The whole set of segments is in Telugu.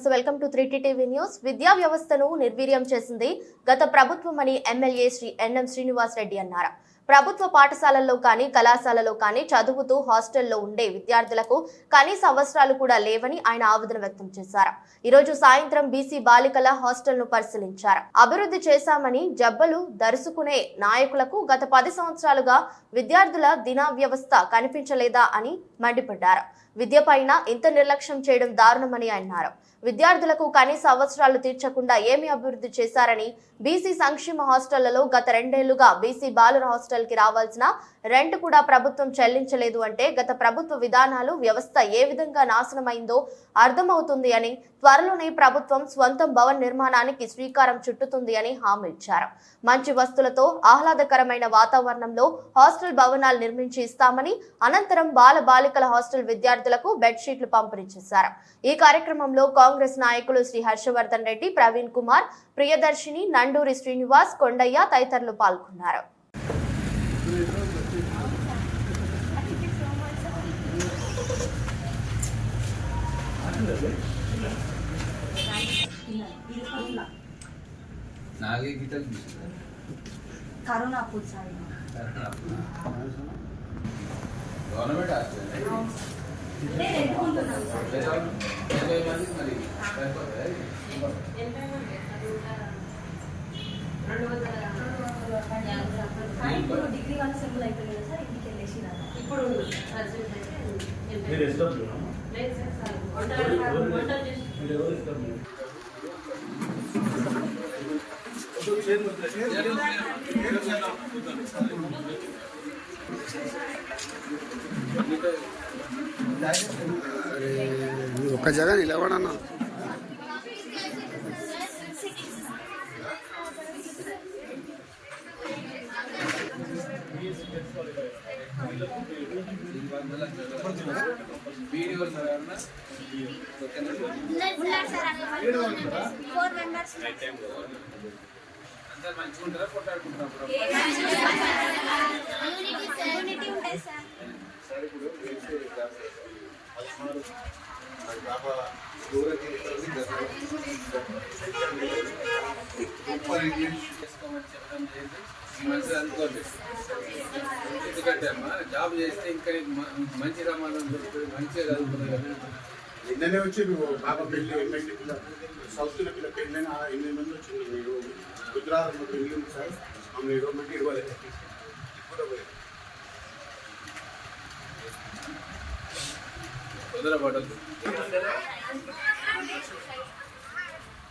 నమస్తే welcome to three TV news. విద్యా వ్యవస్థను నిర్వీర్యం చేసింది గత ప్రభుత్వం అని MLA Shri N M Srinivas Reddy అన్నారు. ప్రభుత్వ పాఠశాలల్లో కానీ కళాశాలలో కానీ చదువుతూ హాస్టల్లో ఉండే విద్యార్థులకు కనీస అవసరాలు కూడా లేవని ఆయన ఆవేదన వ్యక్తం చేశారు. ఈరోజు సాయంత్రం బీసీ బాలికల హాస్టల్ను పరిశీలించారు. అభివృద్ధి చేశామని జబ్బలు దరుసుకునే నాయకులకు గత పది సంవత్సరాలుగా విద్యార్థుల దిన వ్యవస్థ కనిపించలేదా అని మండిపడ్డారు. విద్య పైన ఇంత నిర్లక్ష్యం చేయడం దారుణమని అన్నారు. విద్యార్థులకు కనీస అవసరాలు తీర్చకుండా ఏమి అభివృద్ధి చేశారని బీసీ సంక్షేమ హాస్టళ్ళలో గత రెండేళ్ళుగా బీసీ బాలుర హాస్టల్కి రావాల్సిన రెంట్ కూడా ప్రభుత్వం చెల్లించలేదు అంటే గత ప్రభుత్వ విధానాలు వ్యవస్థ ఏ విధంగా నాశనమైందో అర్థమవుతుంది అని త్వరలోనే ప్రభుత్వం స్వంతం భవన్ నిర్మాణానికి శ్రీకారం చుట్టుతుంది అని హామీ ఇచ్చారు. మంచి వస్తువులతో ఆహ్లాదకరమైన వాతావరణంలో హాస్టల్ భవనాలు నిర్మించి ఇస్తామని అనంతరం బాల బాలికల హాస్టల్ విద్యార్థులకు బెడ్షీట్లు పంపిణీ చేశారు. ఈ కార్యక్రమంలో కాంగ్రెస్ నాయకులు శ్రీ హర్షవర్ధన్ రెడ్డి ప్రవీణ్ కుమార్ ప్రియదర్శిని నండూరి శ్రీనివాస్ కొండయ్య తదితరులు పాల్గొన్నారు. నాగే గీతలు తీసుకున్నారు కరోనా అప్పుడు సార్ గవర్నమెంట్ హాస్పిటల్ నేను ఎన్నుకుంటున్నాను సార్ ఇరవై మంది మరి సరిపోతుందా? కానీ ఇప్పుడు డిగ్రీ వన్ సెంపుల్ అయిపోయింది కదా సార్ ఇంటికి వెళ్ళేసి రాను. ఇప్పుడు ప్రజెంట్ అయితే మీరు ఇష్టం లేదు సార్ సార్ వంటలు వంటలు చేసి మీరు ఎవరు ఇష్టం ఒక్క జగ నిలబడన్నా వీడియోలు ఎవరన్నా? ఓకేనా? అందరు మంచిగా ఉంటారా కొట్టాడుకుంటారా? సార్ ఇప్పుడు పదహారు సూపర్ ఇంగ్లీష్ చేసుకోమని చెప్పడం లేదు. మంచిది అనుకోండి ఎందుకంటే అమ్మా జాబ్ చేస్తే ఇంకా మంచి రమాణం దొరుకుతుంది మంచిగా చదువుకున్నావు నిన్ననే వచ్చి నువ్వు బాబా పెళ్ళి ఎమ్మెల్యే పిల్ల సౌత్ల పిల్ల పెళ్ళైన ఎనిమిది మంది వచ్చింది మీరు గుజరాత్ పెళ్ళి ఉంది సార్ మమ్మల్ని ఇరవై మంది ఇరవై ఐదు కూడా పోయారు. తొందరపడద్దు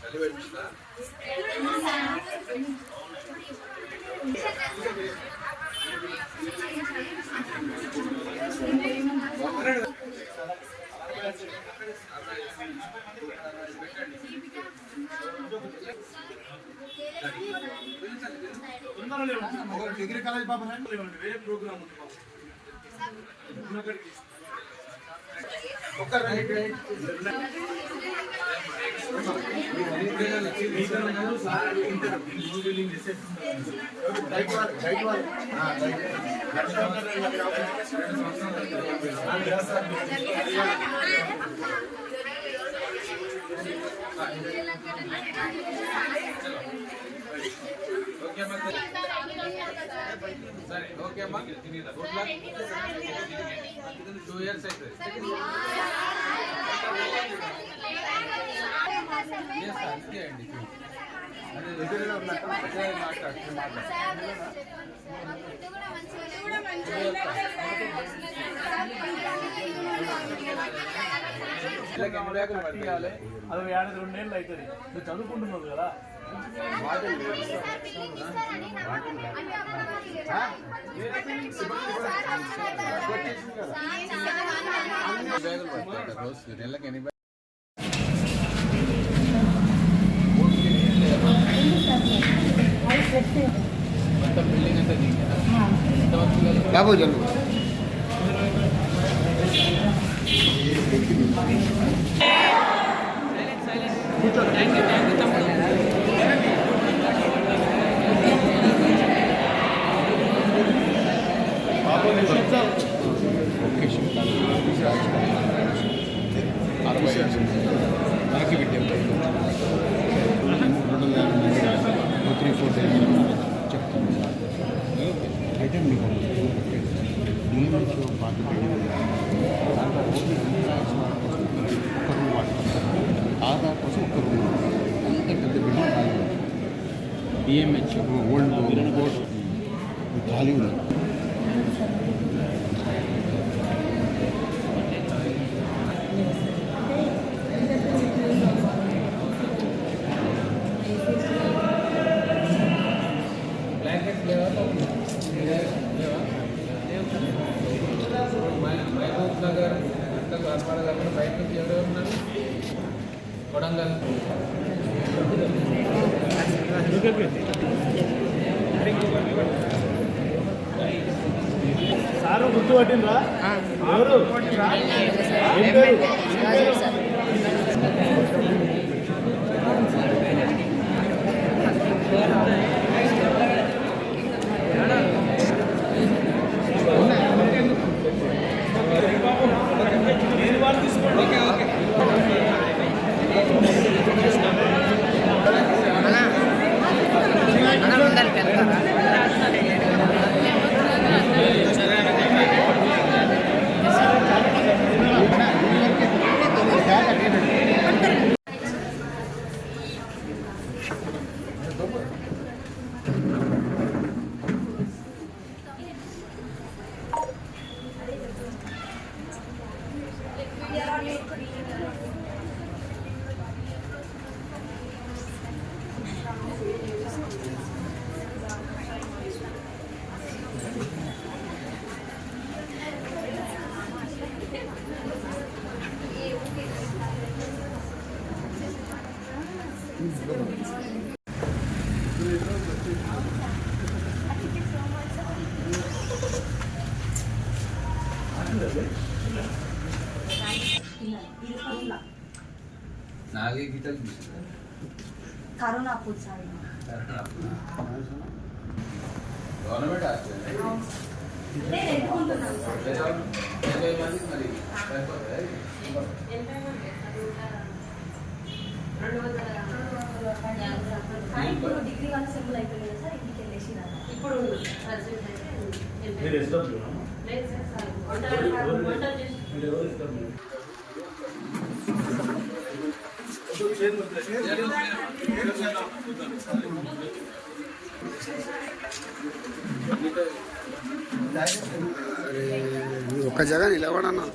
చలి డిగ్రీ కాలేజ్ పాప వేరే ప్రోగ్రామ్ ఉంది ఒక్క రైట్ రైట్ సరే ఓకే అమ్మా టూ ఇయర్స్ అవుతుంది అంతే అండి అదే ఏడాది రెండేళ్ళు అవుతుంది. నువ్వు చదువుకుంటున్నావు కదా. నెలకి ఎన్ని బ్యాగులు డిఎంహెచ్ ఓల్డ్ బోర్డ్ ఖాళీ ఉంది బ్లాంకెట్ లేవా లేవా మహబూబ్ నగర్ అంతా కార్పాడ కాకుండా బయట నుంచి ఎవరెవరు ఉన్నారు కొడంగల్. సారు గుర్తు పట్టిండ్రా ఎవరు నాలుగే గీతలు కరోనా ఇది. గవర్నమెంట్ హాస్పిటల్ ఇప్పుడు డిగ్రీ వాళ్ళ సెమ్ములు అయిపోయింది సార్ ఇంటికి వెళ్ళేసి ఇప్పుడు ప్రజెంట్ అయితే లేదు సార్ ఒక్క ఎవరన్నా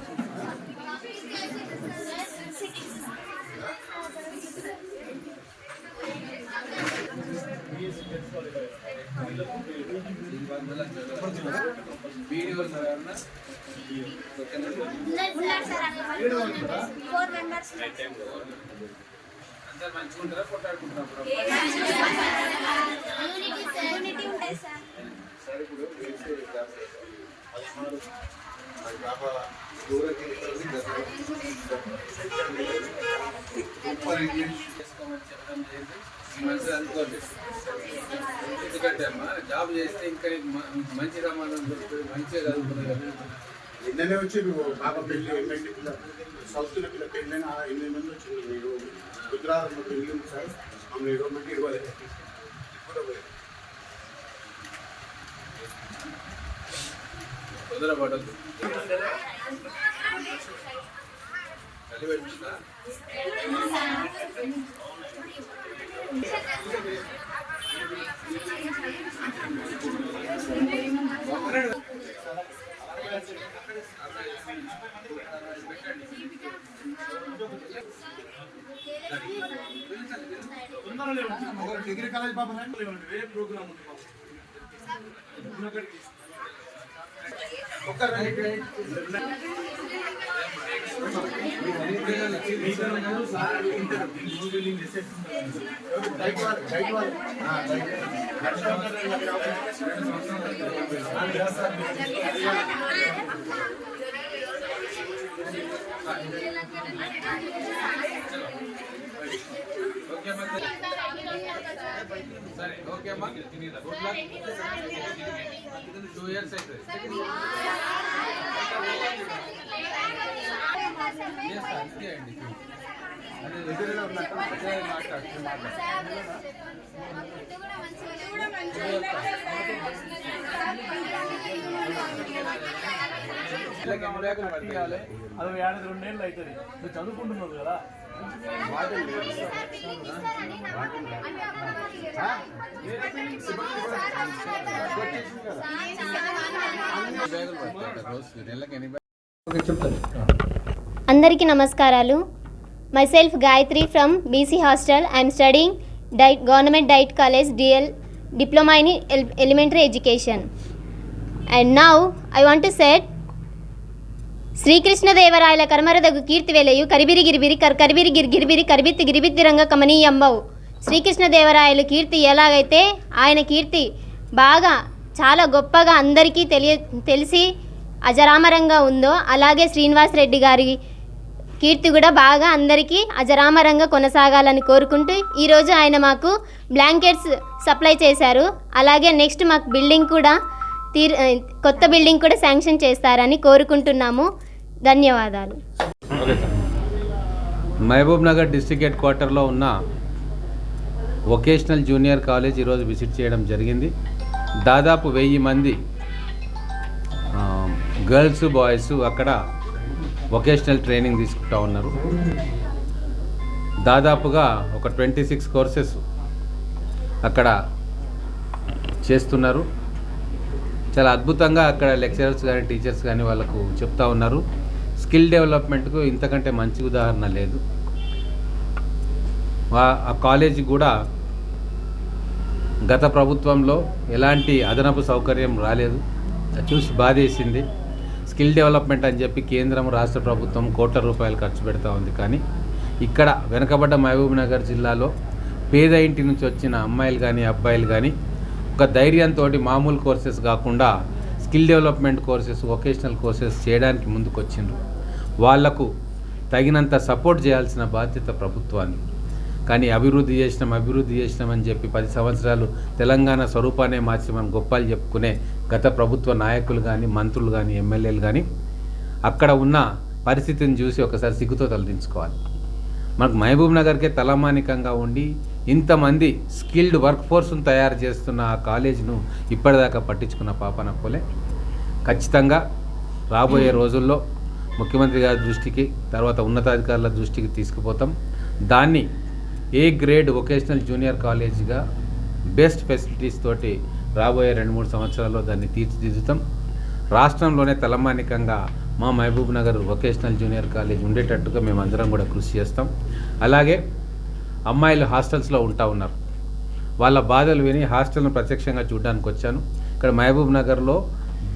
ఓకేనా? అందరు మంచిగా ఉంటారా కొట్టాడుకుంటారా సార్ ఇప్పుడు వేసే గ్రామ పదహారు ఆ గ్రామ దూరకి సూపర్ ఇంగ్లీష్ చేసుకోమని చెప్పడం లేదు మంచిది అనుకోండి ఎందుకంటే అమ్మా జాబ్ చేస్తే ఇంకా మంచి సమాధానం దొరుకుతుంది మంచిగా చదువుకునే నిన్ననే వచ్చి నువ్వు పాప పెళ్ళి ఎమ్మెల్యే పిల్ల సౌత్లో పిల్ల పెళ్ళైన ఎనిమిది మంది వచ్చింది మీరు గుజరాత్ పెళ్ళి ఉంది సార్. మమ్మల్ని ఇరవై మంది ఇరవై కూడా పోయారు. డిగ్రీ కాలేజ్ పాపం వేరే ప్రోగ్రామ్ ఉంది మాకు. రైట్ రైట్ డైట్ వాళ్ళు డైట్ వాళ్ళు ఆ, డైట్ ఓకే అమ్మా సరే ఓకే అమ్మా. గుడ్ లక్ టూ ఇయర్స్ మాట్లాడు అది ఏడాది రెండేళ్ళు అవుతుంది. నువ్వు చదువుకుంటున్నావు కదా. అందరికీ నమస్కారాలు. Myself Gayatri from BC hostel I'm studying DIET government DIET college DL diploma in elementary education and now I want to set శ్రీకృష్ణదేవరాయల కర్మరదగు కీర్తి వెలయు కరిబిరి గిరిబిరి కర్ కరిబిరి గిరి గిరిబిరి కరిబిత్తి గిరిబిత్తి రంగ కమనీయంబవు శ్రీకృష్ణదేవరాయల కీర్తి ఎలాగైతే ఆయన కీర్తి బాగా చాలా గొప్పగా అందరికీ తెలియ తెలిసి అజరామరంగా ఉందో అలాగే శ్రీనివాస్ రెడ్డి గారి కీర్తి కూడా బాగా అందరికీ అజరామరంగా కొనసాగాలని కోరుకుంటూ ఈరోజు ఆయన మాకు బ్లాంకెట్స్ సప్లై చేశారు. అలాగే నెక్స్ట్ మాకు బిల్డింగ్ కూడా తీర్ కొత్త బిల్డింగ్ కూడా శాంక్షన్ చేస్తారని కోరుకుంటున్నాము. ధన్యవాదాలు. మహబూబ్ నగర్ డిస్టిక్ హెడ్ క్వార్టర్లో ఉన్న వొకేషనల్ జూనియర్ కాలేజ్ ఈరోజు విజిట్ చేయడం జరిగింది. దాదాపు వెయ్యి మంది గర్ల్స్ బాయ్స్ అక్కడ వొకేషనల్ ట్రైనింగ్ తీసుకుంటా ఉన్నారు. దాదాపుగా ఒక ట్వంటీ సిక్స్ కోర్సెస్ అక్కడ చేస్తున్నారు. చాలా అద్భుతంగా అక్కడ లెక్చరర్స్ కానీ టీచర్స్ కానీ వాళ్ళకు చెప్తా ఉన్నారు. స్కిల్ డెవలప్మెంట్కు ఇంతకంటే మంచి ఉదాహరణ లేదు. ఆ కాలేజీ కూడా గత ప్రభుత్వంలో ఎలాంటి అదనపు సౌకర్యం రాలేదు. చూసి బాధేసింది. స్కిల్ డెవలప్మెంట్ అని చెప్పి కేంద్రం రాష్ట్ర ప్రభుత్వం కోట్ల రూపాయలు ఖర్చు పెడతా ఉంది. కానీ ఇక్కడ వెనకబడ్డ మహబూబ్నగర్ జిల్లాలో పేద ఇంటి నుంచి వచ్చిన అమ్మాయిలు కానీ అబ్బాయిలు కానీ ఒక ధైర్యంతో మామూలు కోర్సెస్ కాకుండా skill development courses vocational courses చేయడానికి ముందుకు వచ్చిండ్రు వాళ్ళకు తగినంత సపోర్ట్ చేయాల్సిన బాధ్యత ప్రభుత్వాన్ని. కానీ అభివృద్ధి చేసినాం అభివృద్ధి చేసినాం అని చెప్పి పది సంవత్సరాలు తెలంగాణ స్వరూపాన్ని మార్చి మనం గొప్పలు చెప్పుకునే గత ప్రభుత్వ నాయకులు కానీ మంత్రులు కానీ ఎమ్మెల్యేలు కానీ అక్కడ ఉన్న పరిస్థితిని చూసి ఒకసారి సిగ్గుతో తలదించుకోవాలి. మనకు మహబూబ్ నగర్కే తలమానికంగా ఉండి ఇంతమంది స్కిల్డ్ వర్క్ ఫోర్స్ను తయారు చేస్తున్న ఆ కాలేజీను ఇప్పటిదాకా పట్టించుకున్న పాపన పోలే ఖచ్చితంగా రాబోయే రోజుల్లో ముఖ్యమంత్రి గారి దృష్టికి తర్వాత ఉన్నతాధికారుల దృష్టికి తీసుకుపోతాం. దాన్ని ఏ గ్రేడ్ వొకేషనల్ జూనియర్ కాలేజీగా బెస్ట్ ఫెసిలిటీస్ తోటి రాబోయే రెండు మూడు సంవత్సరాల్లో దాన్ని తీర్చిదిద్దుతాం. రాష్ట్రంలోనే తలమానికంగా మా Mahabub Nagar vocational junior college ఉండేటట్టుగా మేము అందరం కూడా కృషి చేస్తాం. అలాగే అమ్మాయిలు హాస్టల్స్లో ఉంటా ఉన్నారు. వాళ్ళ బాధలు విని హాస్టల్ను ప్రత్యక్షంగా చూడడానికి వచ్చాను ఇక్కడ మహబూబ్ నగర్లో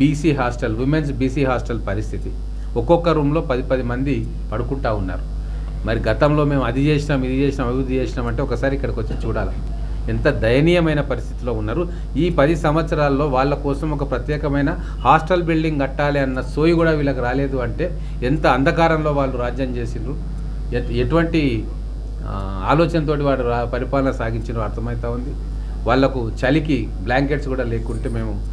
BC hostel women's BC hostel పరిస్థితి. ఒక్కొక్క రూమ్లో పది పది మంది పడుకుంటా ఉన్నారు. మరి గతంలో మేము అది చేసినాం ఇది చేసినాం అభివృద్ధి చేసినాం అంటే ఒకసారి ఇక్కడికి వచ్చి చూడాలి. ఎంత దయనీయమైన పరిస్థితిలో ఉన్నారు. ఈ పది సంవత్సరాల్లో వాళ్ళ కోసం ఒక ప్రత్యేకమైన హాస్టల్ బిల్డింగ్ కట్టాలి అన్న సోయి కూడా వీళ్ళకి రాలేదు అంటే ఎంత అంధకారంలో వాళ్ళు రాజ్యం చేసిండ్రు. ఎట్- ఎటువంటి ఆలోచనతో ఆలోచనతోటి వాడు పరిపాలన సాగించిన అర్థమవుతా ఉంది. వాళ్ళకు చలికి బ్లాంకెట్స్ కూడా లేకుంటే మేము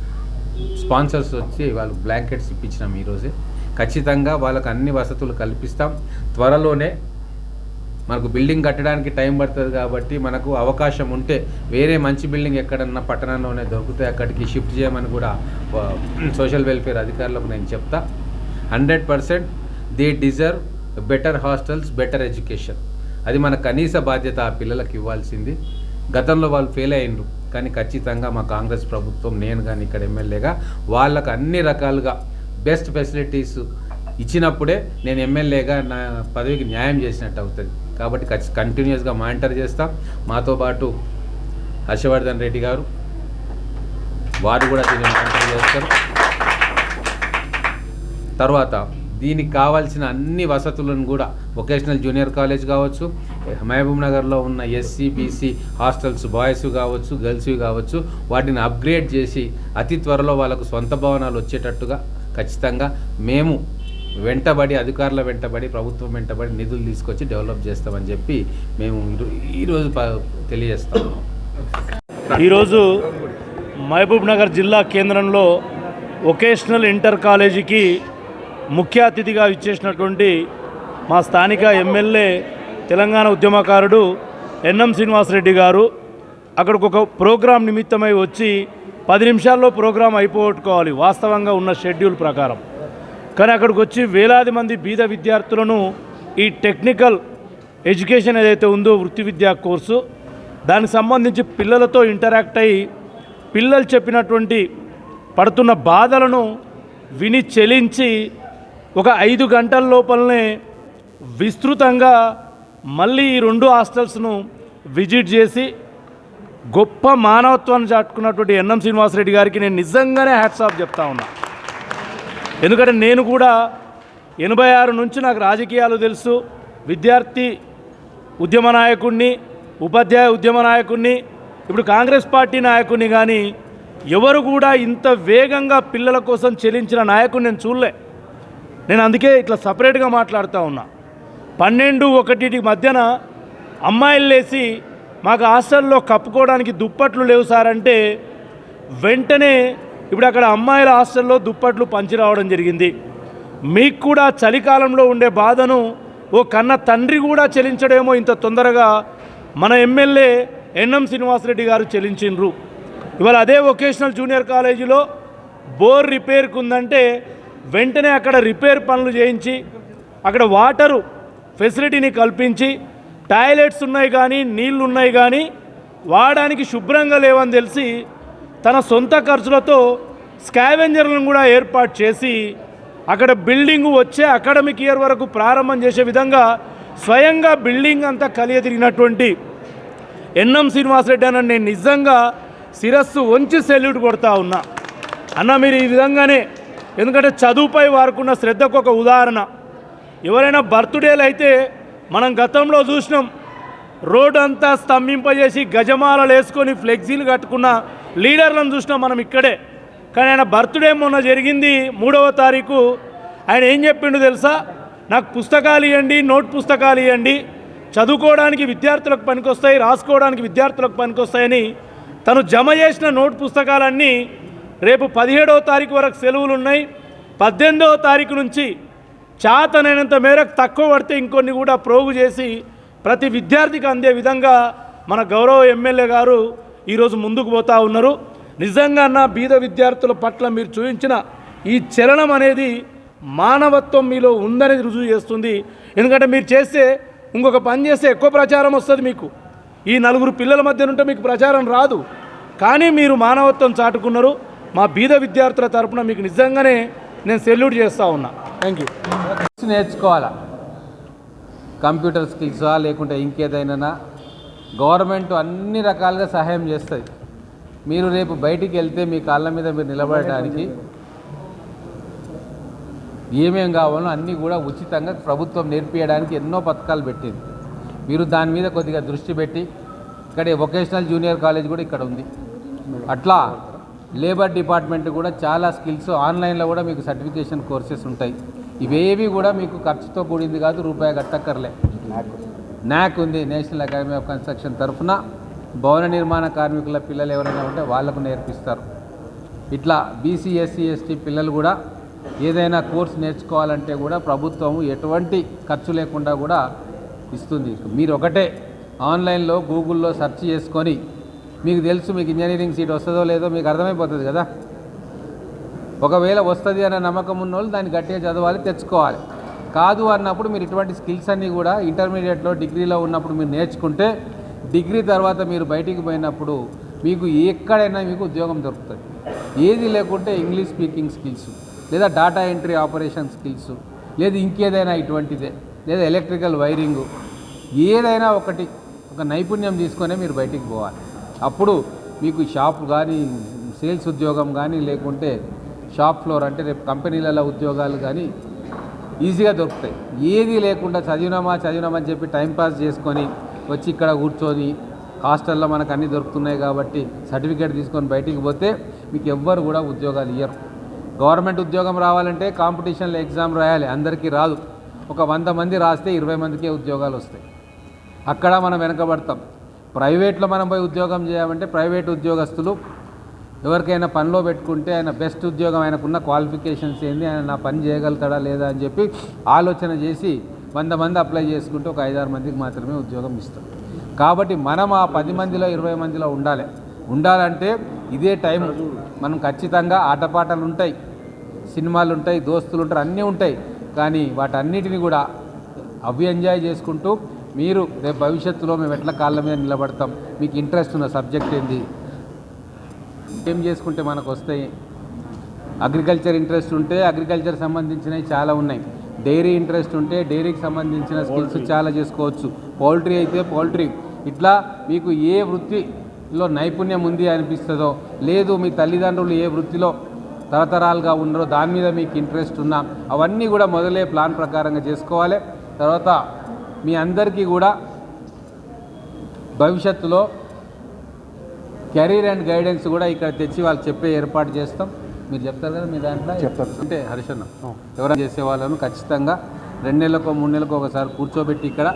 స్పాన్సర్స్ వచ్చి వాళ్ళు బ్లాంకెట్స్ ఇప్పించినాం ఈరోజే. ఖచ్చితంగా వాళ్ళకు అన్ని వసతులు కల్పిస్తాం. త్వరలోనే మనకు బిల్డింగ్ కట్టడానికి టైం పడుతుంది కాబట్టి మనకు అవకాశం ఉంటే వేరే మంచి బిల్డింగ్ ఎక్కడన్నా పట్టణంలోనే దొరికితే అక్కడికి షిఫ్ట్ చేయమని కూడా సోషల్ వెల్ఫేర్ అధికారులకు నేను చెప్తా. Hundred percent they deserve better hostels better education. అది మన కనీస బాధ్యత ఆ పిల్లలకు ఇవ్వాల్సింది. గతంలో వాళ్ళు ఫెయిల్ అయ్యిండ్రు కానీ ఖచ్చితంగా మా కాంగ్రెస్ ప్రభుత్వం నేను కానీ ఇక్కడ ఎమ్మెల్యేగా వాళ్ళకు అన్ని రకాలుగా బెస్ట్ ఫెసిలిటీస్ ఇచ్చినప్పుడే నేను ఎమ్మెల్యేగా నా పదవికి న్యాయం చేసినట్టు అవుతుంది. కాబట్టి ఖచ్చి కంటిన్యూస్గా మానిటర్ చేస్తాం. మాతో పాటు హర్షవర్ధన్ రెడ్డి గారు వారు కూడా దీన్ని మానిటర్ చేస్తారు. తర్వాత దీనికి కావాల్సిన అన్ని వసతులను కూడా వొకేషనల్ జూనియర్ కాలేజ్ కావచ్చు మహబూబ్ నగర్లో ఉన్న ఎస్సీ బీసీ హాస్టల్స్ బాయ్స్ కావచ్చు గర్ల్స్ కావచ్చు వాటిని అప్గ్రేడ్ చేసి అతి త్వరలో వాళ్ళకు సొంత భవనాలు వచ్చేటట్టుగా ఖచ్చితంగా మేము వెంటబడి అధికారుల వెంటబడి ప్రభుత్వం వెంటబడి నిధులు తీసుకొచ్చి డెవలప్ చేస్తామని చెప్పి మేము ఈరోజు తెలియజేస్తాము. ఈరోజు మహబూబ్ నగర్ జిల్లా కేంద్రంలో వొకేషనల్ ఇంటర్ కాలేజీకి ముఖ్య అతిథిగా ఇచ్చేసినటువంటి మా స్థానిక ఎమ్మెల్యే తెలంగాణ ఉద్యమకారుడు ఎన్ఎం శ్రీనివాసరెడ్డి గారు. అక్కడికి ఒక ప్రోగ్రాం నిమిత్తమై వచ్చి పది నిమిషాల్లో ప్రోగ్రాం అయిపోగొట్టుకోవాలి. వాస్తవంగా ఉన్న షెడ్యూల్ ప్రకారం. కానీ అక్కడికి వచ్చి వేలాది మంది బీద విద్యార్థులను ఈ టెక్నికల్ ఎడ్యుకేషన్ ఏదైతే ఉందో వృత్తి విద్యా కోర్సు దానికి సంబంధించి పిల్లలతో ఇంటరాక్ట్ అయ్యి పిల్లలు చెప్పినటువంటి పడుతున్న బాధలను విని చెలించి ఒక ఐదు గంటల లోపలనే విస్తృతంగా మళ్ళీ ఈ రెండు హాస్టల్స్ను విజిట్ చేసి గొప్ప మానవత్వాన్ని చాటుకున్నటువంటి ఎన్ఎం శ్రీనివాసరెడ్డి గారికి నేను నిజంగానే హ్యాట్స్ ఆఫ్ చెప్తా ఉన్నా. ఎందుకంటే నేను కూడా ఎనభై ఆరు నుంచి నాకు రాజకీయాలు తెలుసు. విద్యార్థి ఉద్యమ నాయకుడిని ఉపాధ్యాయ ఉద్యమ నాయకుడిని ఇప్పుడు కాంగ్రెస్ పార్టీ నాయకుడిని కానీ ఎవరు కూడా ఇంత వేగంగా పిల్లల కోసం చెల్లించిన నాయకుడిని నేను చూడలే. నేను అందుకే ఇట్లా సపరేట్గా మాట్లాడుతూ ఉన్నా. పన్నెండు ఒకటి మధ్యన అమ్మాయిలు లేసి మాకు హాస్టల్లో కప్పుకోవడానికి దుప్పట్లు లేవు సార్ అంటే వెంటనే ఇప్పుడు అక్కడ అమ్మాయిల హాస్టల్లో దుప్పట్లు పంచి రావడం జరిగింది. మీకు కూడా చలికాలంలో ఉండే బాధను ఓ కన్న తండ్రి కూడా చెల్లించడేమో ఇంత తొందరగా మన ఎమ్మెల్యే ఎన్ఎం శ్రీనివాసరెడ్డి గారు చెల్లించిండ్రు ఇవాళ అదే వొకేషనల్ జూనియర్ కాలేజీలో బోర్ రిపేర్కి ఉందంటే వెంటనే అక్కడ రిపేర్ పనులు చేయించి అక్కడ వాటరు ఫెసిలిటీని కల్పించి టాయిలెట్స్ ఉన్నాయి కానీ నీళ్ళు ఉన్నాయి కానీ వాడడానికి శుభ్రంగా లేవని తెలిసి తన సొంత ఖర్చులతో స్కావెంజర్లను కూడా ఏర్పాటు చేసి అక్కడ బిల్డింగ్ వచ్చే అకాడమిక్ ఇయర్ వరకు ప్రారంభం చేసే విధంగా స్వయంగా బిల్డింగ్ అంతా కలియ తిరిగినటువంటి ఎన్ఎం శ్రీనివాసరెడ్డి అన్న నేను నిజంగా శిరస్సు వంచి సెల్యూట్ కొడతా ఉన్నా. అన్న మీరు ఈ విధంగానే ఎందుకంటే చదువుపై వారుకున్న శ్రద్ధకు ఒక ఉదాహరణ. ఎవరైనా బర్త్డేలు అయితే మనం గతంలో చూసినాం రోడ్ అంతా స్తంభింపజేసి గజమాలలు వేసుకొని ఫ్లెక్సీలు కట్టుకున్న లీడర్లను చూసినాం మనం ఇక్కడే. కానీ ఆయన బర్త్డే మొన్న జరిగింది మూడవ తారీఖు. ఆయన ఏం చెప్పిండు తెలుసా? నాకు పుస్తకాలు ఇవ్వండి నోట్ పుస్తకాలు ఇవ్వండి చదువుకోవడానికి విద్యార్థులకు పనికొస్తాయి రాసుకోవడానికి విద్యార్థులకు పనికొస్తాయని తను జమ చేసిన నోట్ పుస్తకాలన్నీ రేపు పదిహేడవ తారీఖు వరకు సెలవులు ఉన్నాయి. పద్దెనిమిదవ తారీఖు నుంచి చాతనైనంత మేరకు తక్కువ పడితే ఇంకొన్ని కూడా ప్రోగు చేసి ప్రతి విద్యార్థికి అందే విధంగా మన గౌరవ ఎమ్మెల్యే గారు ఈరోజు ముందుకు పోతా ఉన్నారు. నిజంగా నా బీద విద్యార్థుల పట్ల మీరు చూపించిన ఈ చలనం అనేది మానవత్వం మీలో ఉందని రుజువు చేస్తుంది. ఎందుకంటే మీరు చేస్తే ఇంకొక పని చేస్తే ఎక్కువ ప్రచారం వస్తుంది మీకు. ఈ నలుగురు పిల్లల మధ్య నుంటే మీకు ప్రచారం రాదు. కానీ మీరు మానవత్వం చాటుకున్నారు. మా బీద విద్యార్థుల తరపున మీకు నిజంగానే నేను సెల్యూట్ చేస్తూ ఉన్నా. థ్యాంక్ యూ నేర్చుకోవాలా? కంప్యూటర్ స్కిల్సా లేకుంటే ఇంకేదైనా? గవర్నమెంట్ అన్ని రకాలుగా సహాయం చేస్తుంది. మీరు రేపు బయటికి వెళ్తే మీ కాళ్ళ మీద మీరు నిలబడడానికి ఏమేం కావాలో అన్నీ కూడా ఉచితంగా ప్రభుత్వం నేర్పించడానికి ఎన్నో పథకాలు పెట్టింది. మీరు దాని మీద కొద్దిగా దృష్టి పెట్టి ఇక్కడ వొకేషనల్ జూనియర్ కాలేజ్ కూడా ఇక్కడ ఉంది. అట్లా లేబర్ డిపార్ట్మెంట్ కూడా చాలా స్కిల్స్ ఆన్లైన్లో కూడా మీకు సర్టిఫికేషన్ కోర్సెస్ ఉంటాయి. ఇవేవి కూడా మీకు ఖర్చుతో కూడింది కాదు రూపాయి కట్టక్కర్లే. నాక్ ఉంది. నేషనల్ అకాడమీ ఆఫ్ కన్స్ట్రక్షన్ తరఫున భవన నిర్మాణ కార్మికుల పిల్లలు ఎవరైనా ఉంటే వాళ్ళకు నేర్పిస్తారు. ఇట్లా బీసీ ఎస్సీ ఎస్టీ పిల్లలు కూడా ఏదైనా కోర్స్ నేర్చుకోవాలంటే కూడా ప్రభుత్వం ఎటువంటి ఖర్చు లేకుండా కూడా ఇస్తుంది. మీరు ఒకటే ఆన్లైన్లో గూగుల్లో సెర్చ్ చేసుకొని మీకు తెలుసు మీకు ఇంజనీరింగ్ సీట్ వస్తుందో లేదో మీకు అర్థమైపోతుంది కదా? ఒకవేళ వస్తుంది అనే నమ్మకం ఉన్న వాళ్ళు దాన్ని గట్టిగా చదవాలి తెచ్చుకోవాలి. కాదు అన్నప్పుడు మీరు ఇటువంటి స్కిల్స్ అన్నీ కూడా ఇంటర్మీడియట్లో డిగ్రీలో ఉన్నప్పుడు మీరు నేర్చుకుంటే డిగ్రీ తర్వాత మీరు బయటికి పోయినప్పుడు మీకు ఎక్కడైనా మీకు ఉద్యోగం దొరుకుతుంది. ఏది లేకుంటే ఇంగ్లీష్ స్పీకింగ్ స్కిల్స్ లేదా డాటా ఎంట్రీ ఆపరేషన్ స్కిల్స్ లేదా ఇంకేదైనా ఇటువంటిదే లేదా ఎలక్ట్రికల్ వైరింగు ఏదైనా ఒకటి ఒక నైపుణ్యం తీసుకొనే మీరు బయటికి పోవాలి. అప్పుడు మీకు షాప్ కానీ సేల్స్ ఉద్యోగం కానీ లేకుంటే షాప్ ఫ్లోర్ అంటే రేపు కంపెనీలలో ఉద్యోగాలు కానీ ఈజీగా దొరుకుతాయి. ఏది లేకుండా చదివినామా చదివినామా అని చెప్పి టైంపాస్ చేసుకొని వచ్చి ఇక్కడ కూర్చొని హాస్టల్లో మనకు అన్నీ దొరుకుతున్నాయి కాబట్టి సర్టిఫికేట్ తీసుకొని బయటికి పోతే మీకు ఎవ్వరు కూడా ఉద్యోగాలు ఇయ్యరు. గవర్నమెంట్ ఉద్యోగం రావాలంటే కాంపిటీషన్లో ఎగ్జామ్ రాయాలి. అందరికీ రాదు. ఒక వంద మంది రాస్తే ఇరవై మందికే ఉద్యోగాలు వస్తాయి. అక్కడ మనం వెనకబడతాం. ప్రైవేట్లో మనం పోయి ఉద్యోగం చేయమంటే ప్రైవేట్ ఉద్యోగస్తులు ఎవరికైనా పనిలో పెట్టుకుంటే ఆయన బెస్ట్ ఉద్యోగం ఆయనకున్న క్వాలిఫికేషన్స్ ఏంది ఆయన నా పని చేయగలుగుతాడా లేదా అని చెప్పి ఆలోచన చేసి వంద మంది అప్లై చేసుకుంటే ఒక ఐదారు మందికి మాత్రమే ఉద్యోగం ఇస్తాం. కాబట్టి మనం ఆ పది మందిలో ఇరవై మందిలో ఉండాలి. ఉండాలంటే ఇదే టైం. మనం ఖచ్చితంగా ఆటపాటలు ఉంటాయి సినిమాలు ఉంటాయి దోస్తులు ఉంటారు అన్నీ ఉంటాయి. కానీ వాటన్నిటిని కూడా అవి ఎంజాయ్ చేసుకుంటూ మీరు రేపు భవిష్యత్తులో మేము ఎట్లా కాళ్ళ మీద నిలబడతాం? మీకు ఇంట్రెస్ట్ ఉన్న సబ్జెక్ట్ ఏంది? ఏం చేసుకుంటే మనకు వస్తాయి? అగ్రికల్చర్ ఇంట్రెస్ట్ ఉంటే అగ్రికల్చర్ సంబంధించినవి చాలా ఉన్నాయి. డైరీ ఇంట్రెస్ట్ ఉంటే డైరీకి సంబంధించిన స్కిల్స్ చాలా చేసుకోవచ్చు. పౌల్ట్రీ అయితే పౌల్ట్రీ ఇట్లా మీకు ఏ వృత్తిలో నైపుణ్యం ఉంది అనిపిస్తుందో లేదు మీ తల్లిదండ్రులు ఏ వృత్తిలో తరతరాలుగా ఉన్నారో దాని మీద మీకు ఇంట్రెస్ట్ ఉన్నా అవన్నీ కూడా మొదలే ప్లాన్ ప్రకారంగా చేసుకోవాలి. తర్వాత మీ అందరికీ కూడా భవిష్యత్తులో కెరీర్ అండ్ గైడెన్స్ కూడా ఇక్కడ తెచ్చి వాళ్ళు చెప్పే ఏర్పాటు చేస్తాం. మీరు చెప్తారు కదా మీ దాంట్లో? చెప్తారు. అంటే హరిశన్న ఎవరైనా చేసే వాళ్ళను ఖచ్చితంగా రెండు నెలలకు మూడు నెలలకు ఒకసారి కూర్చోబెట్టి ఇక్కడ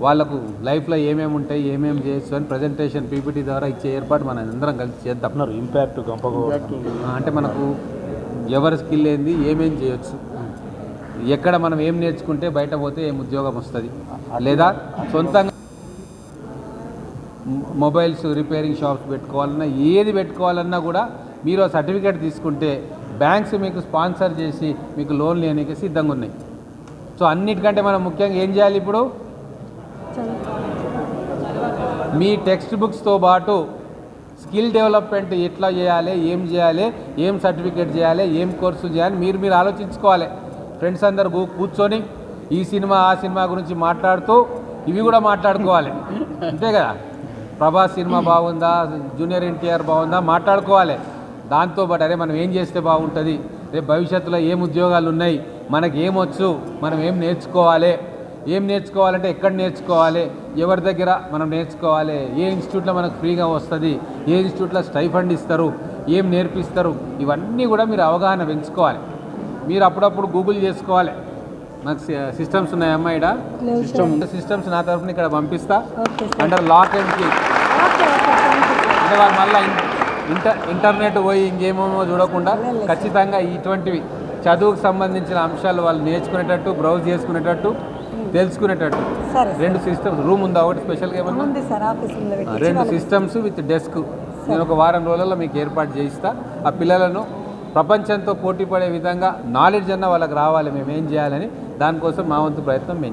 వాళ్ళకు లైఫ్లో ఏమేమి ఉంటాయి ఏమేమి చేయొచ్చు అని ప్రజెంటేషన్ పీపీటీ ద్వారా ఇచ్చే ఏర్పాటు మనం అందరం కలిసి చేద్దాం. ఇంపాక్ట్ అంటే మనకు ఎవరి స్కిల్ ఏంది ఏమేం చేయొచ్చు ఎక్కడ మనం ఏం నేర్చుకుంటే బయట పోతే ఏం ఉద్యోగం వస్తుంది? లేదా సొంతంగా మొబైల్స్ రిపేరింగ్ షాప్స్ పెట్టుకోవాలన్నా ఏది పెట్టుకోవాలన్నా కూడా మీరు ఆ సర్టిఫికేట్ తీసుకుంటే బ్యాంక్స్ మీకు స్పాన్సర్ చేసి మీకు లోన్ లేనికి సిద్ధంగా ఉన్నాయి. సో అన్నిటికంటే మనం ముఖ్యంగా ఏం చేయాలి ఇప్పుడు? మీ టెక్స్ట్ బుక్స్తో పాటు స్కిల్ డెవలప్మెంట్ ఎట్లా చేయాలి ఏం చేయాలి ఏం సర్టిఫికేట్ చేయాలి ఏం కోర్సు చేయాలి మీరు మీరు ఆలోచించుకోవాలి. ఫ్రెండ్స్ అందరు కూర్చొని ఈ సినిమా ఆ సినిమా గురించి మాట్లాడుతూ ఇవి కూడా మాట్లాడుకోవాలి. అంతే కదా? ప్రభాస్ సినిమా బాగుందా? జూనియర్ ఎన్టీఆర్ బాగుందా? మాట్లాడుకోవాలి. దాంతోపాటు అరే మనం ఏం చేస్తే బాగుంటుంది? రేపు భవిష్యత్తులో ఏం ఉద్యోగాలు ఉన్నాయి? మనకి ఏమొచ్చు మనం ఏం నేర్చుకోవాలి? ఏం నేర్చుకోవాలంటే ఎక్కడ నేర్చుకోవాలి? ఎవరి దగ్గర మనం నేర్చుకోవాలి? ఏ ఇన్స్టిట్యూట్లో మనకు ఫ్రీగా వస్తుంది? ఏ ఇన్స్టిట్యూట్లో స్టైఫండ్ ఇస్తారు? ఏం నేర్పిస్తారు? ఇవన్నీ కూడా మీరు అవగాహన పెంచుకోవాలి. మీరు అప్పుడప్పుడు గూగుల్ చేసుకోవాలి. నాకు సిస్టమ్స్ ఉన్నాయి అమ్మాయిడ సిస్టమ్ సిస్టమ్స్ నా తరఫున ఇక్కడ పంపిస్తా. Under lock and key. అంటే వాళ్ళు మళ్ళీ ఇంటర్ ఇంటర్నెట్ పోయి ఇంకేమేమో చూడకుండా ఖచ్చితంగా ఇటువంటివి చదువుకు సంబంధించిన అంశాలు వాళ్ళు నేర్చుకునేటట్టు బ్రౌజ్ చేసుకునేటట్టు తెలుసుకునేటట్టు. రెండు సిస్టమ్స్ రూమ్ ఉందా ఒకటి స్పెషల్గా ఏమన్నా? రెండు సిస్టమ్స్ విత్ డెస్క్. నేను ఒక వారం రోజుల్లో మీకు ఏర్పాటు చేయిస్తా. ఆ పిల్లలను ప్రపంచంతో పోటీ పడే విధంగా నాలెడ్జ్ అన్న వాళ్ళకి రావాలి మేము ఏం చేయాలని దానికోసం మా వంతు ప్రయత్నం మేము